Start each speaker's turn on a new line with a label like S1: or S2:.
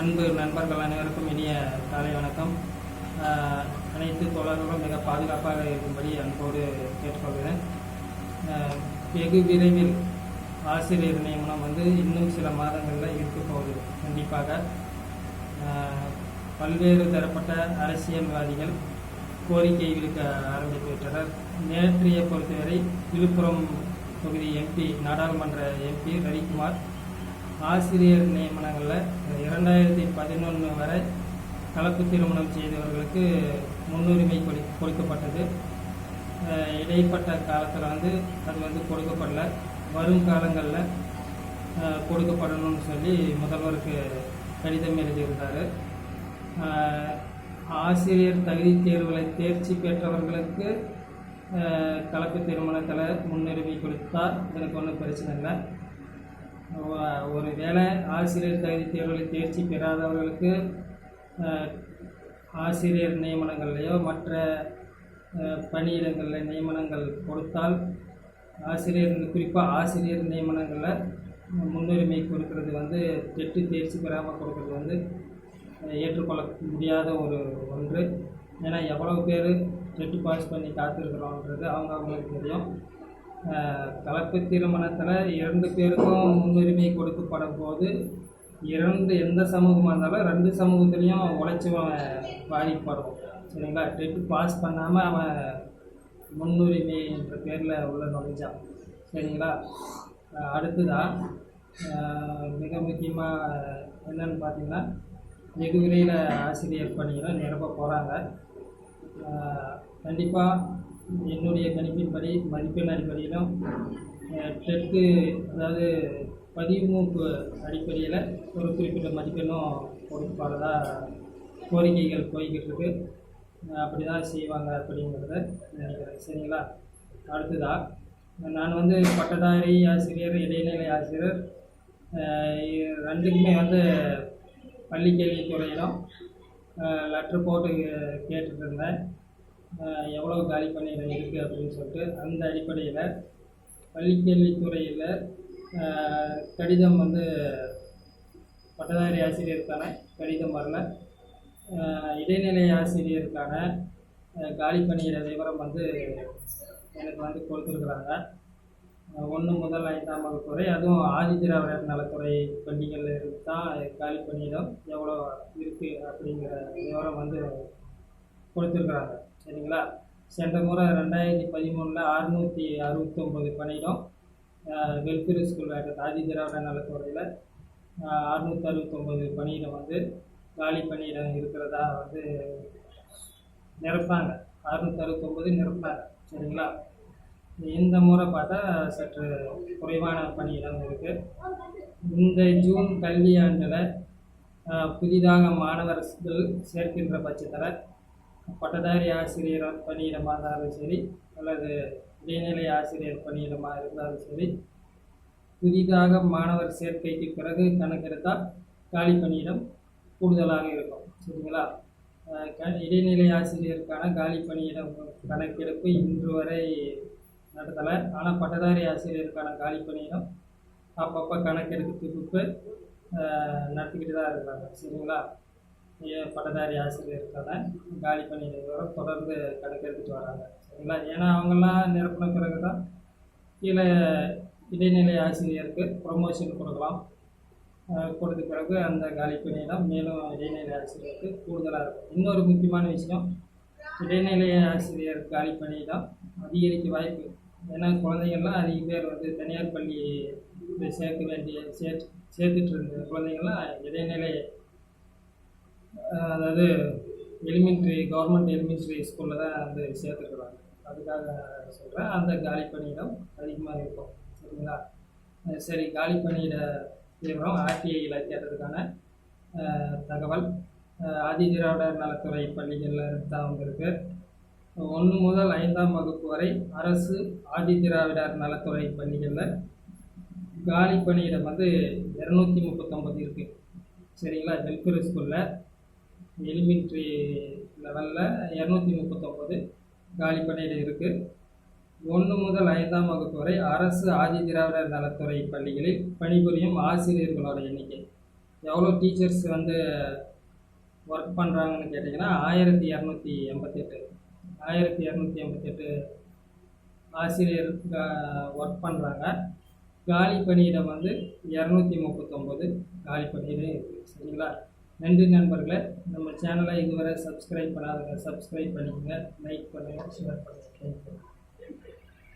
S1: அன்பு நண்பர்கள் அனைவருக்கும் இனிய காலை வணக்கம். அனைத்து தோழர்களும் மிக பாதுகாப்பாக இருக்கும்படி அன்போடு கேட்டுக்கொள்கிறேன். வெகு விரைவில் ஆசிரியர் நியமனம் வந்து இன்னும் சில மாதங்களில் இருக்க போகுது கண்டிப்பாக. பல்வேறு தரப்பட்ட அரசியல்வாதிகள் கோரிக்கை விடுக்க ஆரம்பித்து விட்டனர். நேற்றைய பொறுத்தவரை விழுப்புரம் தொகுதி எம்பி நாடாளுமன்ற எம்பி ரவிக்குமார் ஆசிரியர் நியமனங்களில் இரண்டாயிரத்தி பதினொன்று வரை கலப்பு திருமணம் செய்தவர்களுக்கு முன்னுரிமை கொடு கொடுக்கப்பட்டது. இடைப்பட்ட காலத்தில் வந்து அது வந்து கொடுக்கப்படல. வரும் காலங்களில் கொடுக்கப்படணும்னு சொல்லி முதல்வருக்கு கடிதம் எழுதியிருந்தார். ஆசிரியர் தகுதி தேர்வுகளை தேர்ச்சி பெற்றவர்களுக்கு கலப்பு திருமணத்தில் முன்னுரிமை கொடுத்தா எனக்கு ஒன்றும் பிரச்சனை இல்லை. ஒரு வேளை ஆசிரியர் தகுதி தேர்வில் தேர்ச்சி பெறாதவர்களுக்கு ஆசிரியர் நியமனங்கள்லையோ மற்ற பணியிடங்களில் நியமனங்கள் கொடுத்தால் ஆசிரியர் குறிப்பாக ஆசிரியர் நியமனங்களில் முன்னுரிமை கொடுக்கறது வந்து டெட்டு தேர்ச்சி பெறாமல் கொடுக்கறது வந்து ஏற்றுக்கொள்ள முடியாத ஒரு ஒன்று. ஏன்னா எவ்வளவு பேர் டெட்டு பாஸ் பண்ணி காத்திருக்கிறோன்றது அவங்க அவங்களுக்கு தெரியும். கலப்பு திருமணத்தில் இரண்டு பேருக்கும் முன்னுரிமை கொடுக்கப்படும் போது இரண்டு எந்த சமூகமாக இருந்தாலும் ரெண்டு சமூகத்துலேயும் உழைச்சவன் பாதிக்கப்படுவோம் சரிங்களா? டெட்டு பாஸ் பண்ணாமல் அவன் முன்னுரிமைன்ற பேரில் உள்ள நுழைஞ்சான். சரிங்களா? அஹ், அடுத்ததாக மிக முக்கியமாக என்னன்னு பார்த்தீங்கன்னா வெகு விரைவில் ஆசிரியர் பணிகளை நிரப்ப போகிறாங்க கண்டிப்பாக என்னுடைய கணிப்பின்படி மதிப்பெண் அடிப்படையிலும் டெட்டு அதாவது பதிமூப்பு அடிப்படையில் ஒரு குறிப்பிட்ட மதிப்பெண்ணும் கொடுப்பாரதா கோரிக்கைகள் போய்கிட்டு இருக்கு அப்படி தான் செய்வாங்க அப்படிங்கிறத நினைக்கிறேன். சரிங்களா? அடுத்ததாக நான் வந்து பட்டதாரி ஆசிரியர் இடைநிலை ஆசிரியர் ரெண்டுக்குமே வந்து பள்ளிக்கல்வித்துறையிலும் லெட்ரு போட்டு கேட்டுட்டு எவ்வளோ காலி பணியிடம் இருக்குது அப்படின்னு சொல்லிட்டு அந்த அடிப்படையில் பள்ளிக்கல்வித்துறையில் கடிதம் வந்து பட்டதாரி ஆசிரியருக்கான கடிதம் வரல. இடைநிலை ஆசிரியருக்கான காலி பணியிட விவரம் வந்து எனக்கு வந்து கொடுத்துருக்குறாங்க. ஒன்று முதல் ஐந்தாம் வகுப்பு வரை அதுவும் ஆதிதிராவிடர் நலத்துறை பள்ளிகளில் இருந்து தான் காலி பணியிடம் எவ்வளோ இருக்குது அப்படிங்கிற விவரம் வந்து கொடுத்துருக்குறாங்க. சரிங்களா? சென்ற முறை ரெண்டாயிரத்தி பதிமூணில் அறுநூற்றி அறுபத்தொம்போது பணியிடம் வெல்ஃபேர் ஸ்கூல் ஆதி திராவிட நலத்துறையில் அறுநூற்றி அறுபத்தொம்பது பணியிடம் வந்து காலி பணியிடம் இருக்கிறதா வந்து நிரப்பாங்க அறுநூற்றி அறுபத்தொம்போது நிரப்பாங்க சரிங்களா? இந்த முறை பார்த்தா சற்று குறைவான பணியிடம் இருக்குது இந்த ஜூன் கல்வியாண்டில் புதிதாக மாணவர்கள் சேர்க்கின்ற பட்சத்தில் பட்டதாரி ஆசிரியர் பணியிடமாக இருந்தாலும் சரி அல்லது இடைநிலை ஆசிரியர் பணியிடமாக இருந்தாலும் சரி புதிதாக மாணவர் சேர்க்கைக்கு பிறகு கணக்கெடுத்தால் காலி பணியிடம் கூடுதலாக இருக்கும் சரிங்களா? க- இடைநிலை ஆசிரியருக்கான காலி பணியிடம் கணக்கெடுப்பு இன்று வரை நடத்தலை. ஆனால் பட்டதாரி ஆசிரியருக்கான காலி பணியிடம் அப்பப்போ கணக்கெடுப்பு ஆஹ் நடத்திக்கிட்டு தான் இருக்கிறாங்க சரிங்களா? பட்டதாரி ஆசிரியர்களை காலி பணியிட தொடர்ந்து கணக்கெடுத்துட்டு வராங்க. சரிங்களா? ஏன்னா அவங்கெல்லாம் நிரப்பின பிறகு தான் கீழே இடைநிலை ஆசிரியருக்கு ப்ரொமோஷன் கொடுக்கலாம். கொடுத்த பிறகு அந்த காலி பணியிடம் மேலும் இடைநிலை ஆசிரியருக்கு கூடுதலாக இருக்கும். இன்னொரு முக்கியமான விஷயம் இடைநிலை ஆசிரியர் காலி பணியிடம் அதிகரிக்க வாய்ப்பு ஏன்னா குழந்தைங்கள்லாம் அதிக பேர் வந்து தனியார் பள்ளி சேர்க்க வேண்டிய சேர்த்து சேர்த்துட்டு இருந்த குழந்தைங்கள்லாம் இடைநிலை அதாவது எலிமெண்ட்ரி கவர்மெண்ட் எலிமெண்ட்ரி ஸ்கூலில் தான் வந்து சேர்த்துருக்குறாங்க. அதுக்காக சொல்கிறேன் அந்த காலி பணியிடம் அதிகமாக இருக்கும். சரிங்களா? சரி காலி பணியிட விவரம் ஆர்டிஐயில் கேட்டதுக்கான தகவல். அஹ், ஆதிதிராவிடர் நலத்துறை பள்ளிகளில் தான் வந்திருக்கு ஒன்று முதல் ஐந்தாம் வகுப்பு வரை அரசு ஆதிதிராவிடர் நலத்துறை பள்ளிகளில் காலி பணியிடம் வந்து இரநூத்தி முப்பத்தொம்பது இருக்குது சரிங்களா? வெல்ஃபேர் ஸ்கூலில் எலிமெண்ட்ரி லெவலில் இரநூத்தி முப்பத்தொம்பது காலி பணியிடம் இருக்குது ஒன்று முதல் ஐந்தாம் வகுப்பு வரை அரசு ஆதிதிராவிடர் நலத்துறை பள்ளிகளில் பணிபுரியும் ஆசிரியர்களோட எண்ணிக்கை. எவ்வளோ டீச்சர்ஸ் வந்து ஒர்க் பண்ணுறாங்கன்னு கேட்டிங்கன்னா ஆயிரத்தி இரநூத்தி எண்பத்தெட்டு. ஆயிரத்தி இரநூத்தி எண்பத்தெட்டு ஆசிரியர் ஒர்க் பண்ணுறாங்க காலி பணியிடம் வந்து இரநூத்தி முப்பத்தொம்போது காலி பணியிடம் இருக்குது சரிங்களா? நன்றி நண்பர்களே. நம்ம சேனலை இதுவரை சப்ஸ்கிரைப் பண்ணாதவங்க சப்ஸ்கிரைப் பண்ணிக்கோங்க. லைக் பண்ணுங்கள் ஷேர் பண்ணுங்கள் தேங்க்யூ